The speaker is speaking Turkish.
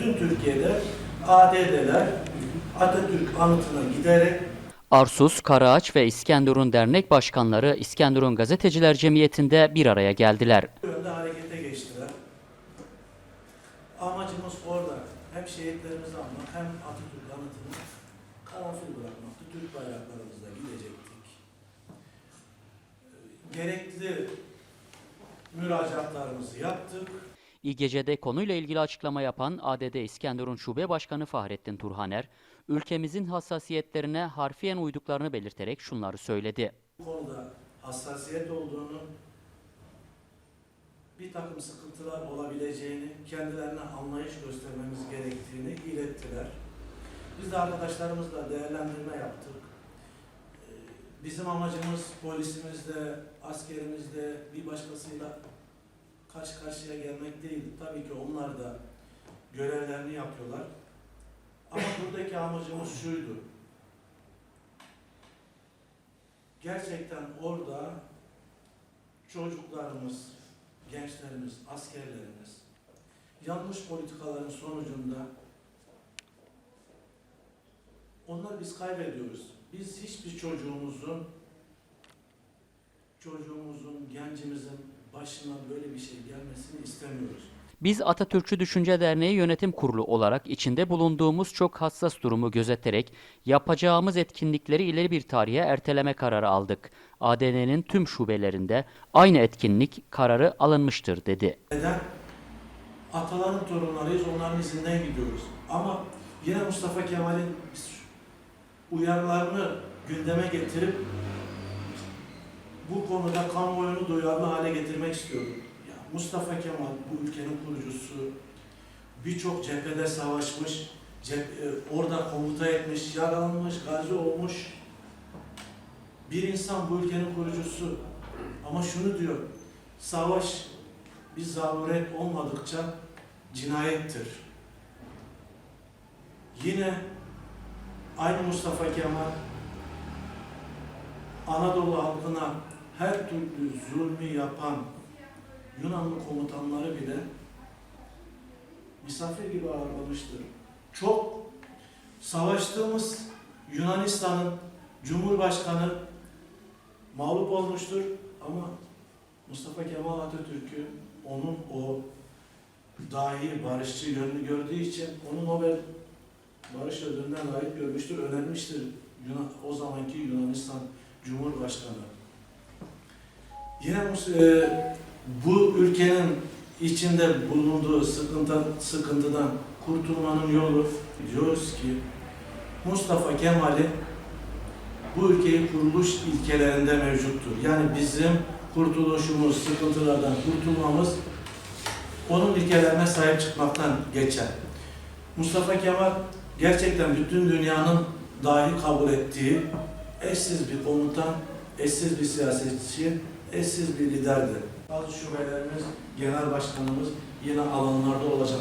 bütün Türkiye'de ADD'ler Atatürk anıtına giderek Arsus, Karaağaç ve İskenderun Dernek Başkanları İskenderun Gazeteciler Cemiyeti'nde bir araya geldiler. bu yönde harekete geçtiler. Amacımız orada hem şehitlerimizi anmak hem Atatürk anıtını karanfil bırakmaktı. Türk bayraklarımızla gidecektik. Gerekli müracaatlarımızı yaptık. İGC'de konuyla ilgili açıklama yapan ADD İskenderun Şube Başkanı Fahrettin Turhaner, ülkemizin hassasiyetlerine harfiyen uyduklarını belirterek şunları söyledi. Bu konuda hassasiyet olduğunu, bir takım sıkıntılar olabileceğini, kendilerine anlayış göstermemiz gerektiğini ilettiler. Biz de arkadaşlarımızla değerlendirme yaptık. Ee, Bizim amacımız polisimizle, askerimizle, bir başkasıyla karşı karşıya gelmek değil. Tabii ki onlar da görevlerini yapıyorlar. Ama buradaki amacımız şuydu. gerçekten orada çocuklarımız, gençlerimiz, askerlerimiz yanlış politikaların sonucunda onları biz kaybediyoruz. Biz hiçbir çocuğumuzun çocuğumuzun, gencimizin başına böyle bir şey gelmesini istemiyoruz. Biz Atatürkçü Düşünce Derneği Yönetim Kurulu olarak içinde bulunduğumuz çok hassas durumu gözeterek yapacağımız etkinlikleri ileri bir tarihe erteleme kararı aldık. ADN'nin tüm şubelerinde aynı etkinlik kararı alınmıştır dedi. Neden? Ataların torunlarıyız, onların izinden gidiyoruz. Ama yine Mustafa Kemal'in uyarılarını gündeme getirip bu konuda kamuoyunu duyarlı hale getirmek istiyorum. Ya Mustafa Kemal bu ülkenin kurucusu, birçok cephede savaşmış, cep- e, orada komuta etmiş, yaralanmış, gazi olmuş bir insan bu ülkenin kurucusu. Ama şunu diyor, savaş bir zaruret olmadıkça cinayettir. Yine aynı Mustafa Kemal Anadolu halkına her türlü zulmü yapan Yunanlı komutanları bile misafir gibi ağırlamıştır. Çok savaştığımız Yunanistan'ın Cumhurbaşkanı mağlup olmuştur ama Mustafa Kemal Atatürk'ü onun o dahi barışçı yönünü gördüğü için onu Nobel Barış Ödülü'ne layık görmüştür, önermiştir Yunan, o zamanki Yunanistan Cumhurbaşkanı. Yine Mus- e, bu ülkenin içinde bulunduğu sıkıntı, sıkıntıdan kurtulmanın yolu diyoruz ki Mustafa Kemal'in bu ülkenin kuruluş ilkelerinde mevcuttur. Yani bizim kurtuluşumuz, sıkıntılardan kurtulmamız onun ilkelerine sahip çıkmaktan geçer. Mustafa Kemal gerçekten bütün dünyanın dahi kabul ettiği eşsiz bir komutan, eşsiz bir siyasetçi, eşsiz bir liderdi. Bazı şubelerimiz, genel başkanımız yine alanlarda olacak.